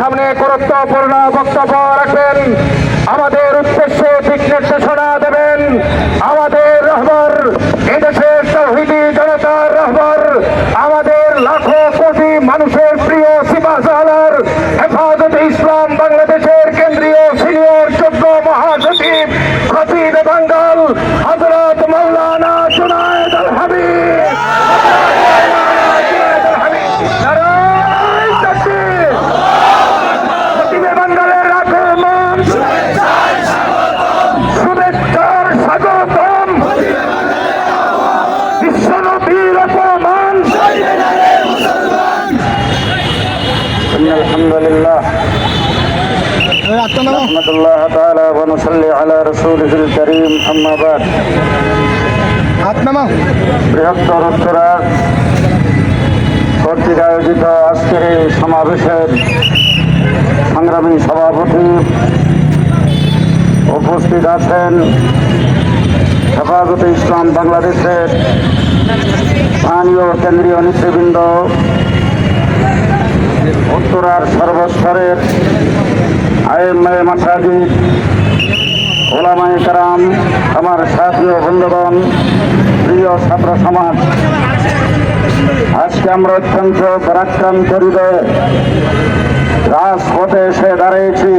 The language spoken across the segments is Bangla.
সামনে গুরুত্বপূর্ণ বক্তব্য রাখবেন। আমাদের উদ্দেশ্যে দিক নির্দেশনা দেবেন। আমাদের রহবর, এদেশের তৌহিদি জনতার রহবর, আমাদের লাখো কোটি মানুষের প্রিয় সিপাহসালার হেফাজতে ইসলাম বাংলাদেশের কেন্দ্রীয় সিনিয়র যোগ্য মহাসচিব খতিব বাঙ্গাল হজরত إن الحمد لله نحمد الله تعالى ونصلي على رسوله الكريم أما بعد বৃহত্তর উত্তরার কর্তৃক আয়োজিত আজকের এই সমাবেশের সংগ্রামী সভাপতি উপস্থিত আছেন হেফাজতে ইসলাম বাংলাদেশের স্থানীয় কেন্দ্রীয় নেতৃবৃন্দ উত্তরার সর্বস্তরের আইএমএ মাসাজিদ ওলামাই কারাম, আমার সাথী ও বন্ধুগণ, প্রিয় ছাত্র সমাজ, আজকে আমরা অত্যন্ত পরাক্রান্ত হৃদয়ে রাজপথে এসে দাঁড়িয়েছি।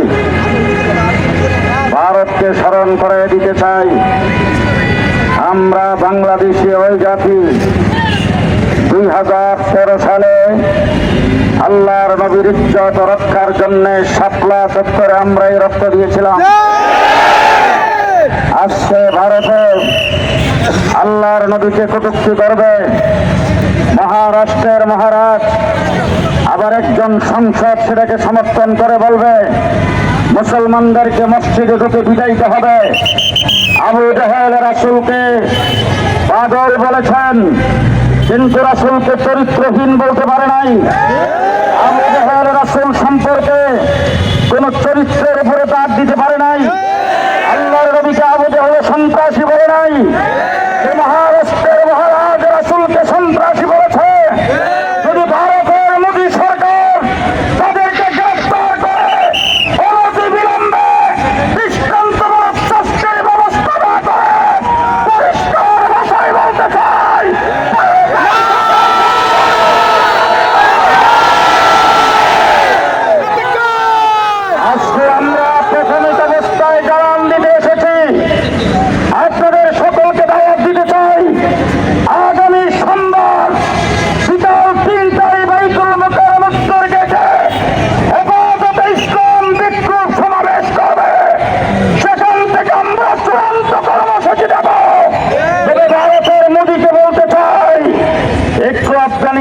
ভারতকে স্মরণ করে দিতে চাই। আমরা বাংলাদেশি ওই জাতি দুই হাজার তেরো সালে নবীর ইজ্জত রক্ষার জন্য শাপলা চত্বরে আমরাই রক্ত দিয়েছিলাম। আজকে ভারতে। আল্লাহর নবীকে কটুক্তি করবে। মহারাষ্ট্রের মহারাজ আবার একজন সংসদ সেটাকে সমর্থন করে বলবে, মুসলমানদেরকে মসজিদে ঢুকে বিদায়িত হবে। আবু জাহেল রাসুলকে পাগল বলেছেন, কিন্তু রাসুলকে চরিত্রহীন বলতে পারে নাই আবু জাহেল রাসুল সম্পর্কে কোন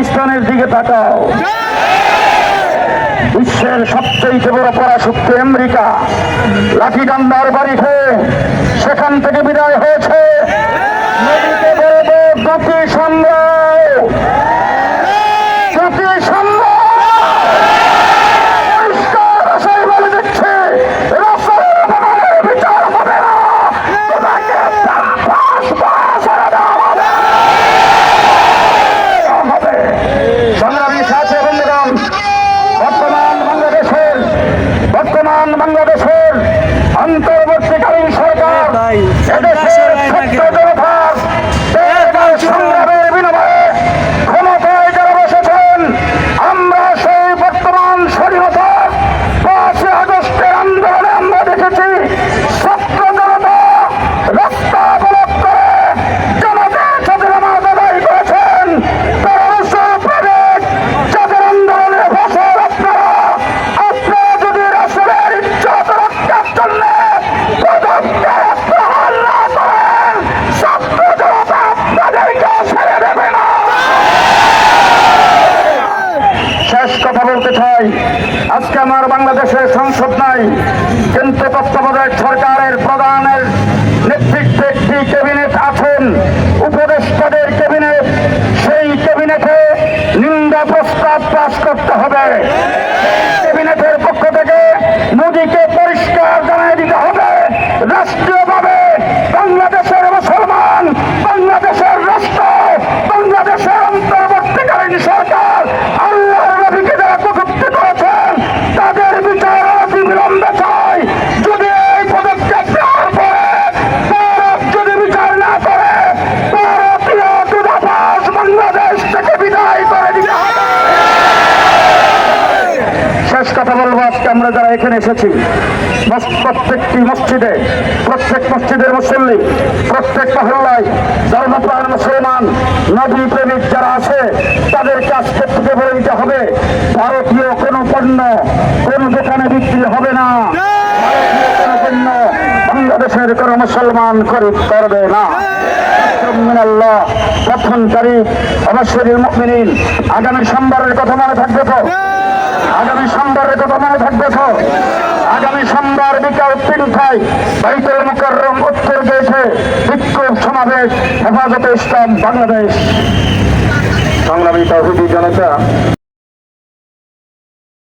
আফগানিস্তানের দিকে তাকাও। বিশ্বের সবচেয়ে বড় পরাশক্তি আমেরিকা। লাঠিডান্ডার বাড়ি খেয়ে সেখান থেকে বিদায় হয়েছে। আজকে আমার বাংলাদেশের সংসদ নাই, কিন্তু তত্ত্বাবধায়ক সরকারের প্রধানের নেতৃত্বে একটি ক্যাবিনেট আছেন, উপদেষ্টাদের ক্যাবিনেট, সেই ক্যাবিনেটে নিন্দা প্রস্তাব পাশ করতে হবে। কথা বলব আজকে আমরা যারা এখানে এসেছি। প্রত্যেকটি মসজিদে, প্রত্যেক মসজিদের মুসল্লি, প্রত্যেক মহল্লায় ধর্মপ্রাণ মুসলমান নদী প্রেমিক যারা আছে, তাদেরকে আজকে থেকে বলে দিতে হবে। ভারতীয় কোনো পণ্য কোন দোকানে বিক্রি হবে না। বাংলাদেশের কোনো মুসলমান খরিদ করবে না। মিনাল্লাহ প্রথম তারিখ অবশ্যই আগামী সোমবারের কথা মনে থাকবে তো? আগামী সোমবারের কথা মনে থাকবে তো আগামী সোমবার বিকাল তিনটায় বাইতুল মুকাররম উত্তর দিয়েছে বিক্ষোভ সমাবেশ, হেফাজতে ইসলাম বাংলাদেশ। সংগ্রামী তহবিল জনতা